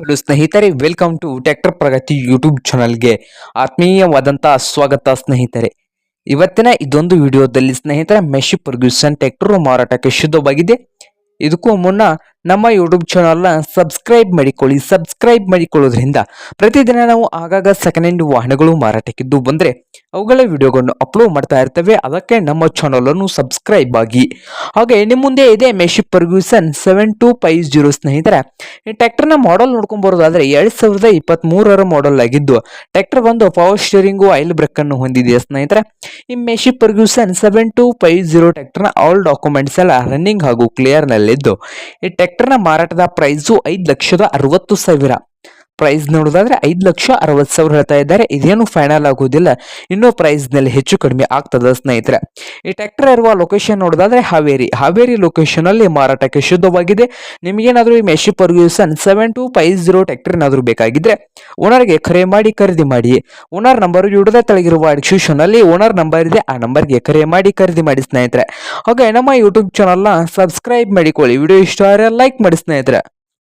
Hello ಸ್ನೇಹಿತರೆ welcome to tractor Pragati YouTube ಚಾನಲ್ಗೆ ಆತ್ಮೀಯವಾದಂತಹ ಸ್ವಾಗತ ಸ್ನೇಹಿತರೆ. ಇವತ್ತಿನ ಇದೊಂದು ವಿಡಿಯೋದಲ್ಲಿ ಸ್ನೇಹಿತರೆ ಮೆಶಿ ಪರ್ಗ್ಯೂಸನ್ ಟ್ರ್ಯಾಕ್ಟರ್ ಮಾರಾಟಕ್ಕೆ ಶುದ್ಧವಾಗಿದೆ. ಇದಕ್ಕೂ ಮುನ್ನ ನಮ್ಮ ಯೂಟ್ಯೂಬ್ ಚಾನಲ್ನ ಸಬ್ಸ್ಕ್ರೈಬ್ ಮಾಡಿಕೊಳ್ಳಿ. ಸಬ್ಸ್ಕ್ರೈಬ್ ಮಾಡಿಕೊಳ್ಳೋದ್ರಿಂದ ಪ್ರತಿದಿನ ನಾವು ಆಗಾಗ ಸೆಕೆಂಡ್ ಹ್ಯಾಂಡ್ ವಾಹನಗಳು ಮಾರಾಟಕ್ಕಿದ್ದು ಬಂದರೆ ಅವುಗಳ ವಿಡಿಯೋಗಳನ್ನು ಅಪ್ಲೋಡ್ ಮಾಡ್ತಾ ಇರ್ತವೆ. ಅದಕ್ಕೆ ನಮ್ಮ ಚಾನಲನ್ನು ಸಬ್ಸ್ಕ್ರೈಬ್ ಆಗಿ. ಹಾಗೆ ನಿಮ್ಮ ಮುಂದೆ ಇದೆ Massey Ferguson seven two five zero ಸ್ನೇಹಿತರೆ, ಈ ಟ್ರ್ಯಾಕ್ಟರ್ನ ಮಾಡೆಲ್ ನೋಡ್ಕೊಂಬರೋದಾದರೆ ಎರಡು ಸಾವಿರದ ಇಪ್ಪತ್ತ್ ಮೂರರ ಮಾಡೆಲ್ ಆಗಿದ್ದು ಟ್ರ್ಯಾಕ್ಟರ್ ಒಂದು ಪವರ್ ಸ್ಟೀರಿಂಗು ಆಯಿಲ್ ಬ್ರೇಕ್ ಅನ್ನು ಹೊಂದಿದೆ ಸ್ನೇಹಿತರೆ? ಈ Massey Ferguson seven two five zero ಟ್ರ್ಯಾಕ್ಟರ್ನ ಆಲ್ ಡಾಕ್ಯುಮೆಂಟ್ಸ್ ಎಲ್ಲ ರನ್ನಿಂಗ್ ಹಾಗೂ ಕ್ಲಿಯರ್ ನಲ್ಲಿದ್ದು. ಈ ಟ್ರ್ಯಾಕ್ಟರ್ನ ಮಾರಾಟದ ಪ್ರೈಸು ಐದು ಲಕ್ಷದ ಅರವತ್ತು ಸಾವಿರ. ಪ್ರೈಸ್ ನೋಡೋದಾದ್ರೆ ಐದು ಲಕ್ಷ ಅರವತ್ತು ಸಾವಿರ ಹೇಳ್ತಾ ಇದ್ದಾರೆ. ಇದೇನು ಫೈನಲ್ ಆಗೋದಿಲ್ಲ. ಇನ್ನೂ ಪ್ರೈಸ್ನಲ್ಲಿ ಹೆಚ್ಚು ಕಡಿಮೆ ಆಗ್ತದ ಸ್ನೇಹಿತರೆ. ಈ ಟ್ರ್ಯಾಕ್ಟರ್ ಇರುವ ಲೊಕೇಶನ್ ನೋಡೋದಾದ್ರೆ ಹಾವೇರಿ. ಹಾವೇರಿ ಲೊಕೇಶನ್ ಅಲ್ಲಿ ಮಾರಾಟಕ್ಕೆ ಶುದ್ಧವಾಗಿದೆ. ನಿಮಗೇನಾದರೂ ಈ Massey Ferguson seven two five zero tractor ಏನಾದರೂ ಬೇಕಾಗಿದ್ರೆ ಓನರ್ಗೆ ಕರೆ ಮಾಡಿ ಖರೀದಿ ಮಾಡಿ. ಓನರ್ ನಂಬರ್ ಇಡದ ತೆಳಗಿರುವ ಡಿಸ್ಕ್ರಿಪ್ಷನ್ ಅಲ್ಲಿ ಓನರ್ ನಂಬರ್ ಇದೆ. ಆ ನಂಬರ್ಗೆ ಕರೆ ಮಾಡಿ ಖರೀದಿ ಮಾಡಿ ಸ್ನೇಹಿತರೆ. ಹಾಗೆ ನಮ್ಮ ಯೂಟ್ಯೂಬ್ ಚಾನಲ್ನ ಸಬ್ಸ್ಕ್ರೈಬ್ ಮಾಡಿಕೊಳ್ಳಿ. ವಿಡಿಯೋ ಇಷ್ಟ ಆದರೆ ಲೈಕ್ ಮಾಡಿ ಸ್ನೇಹಿತರೆ.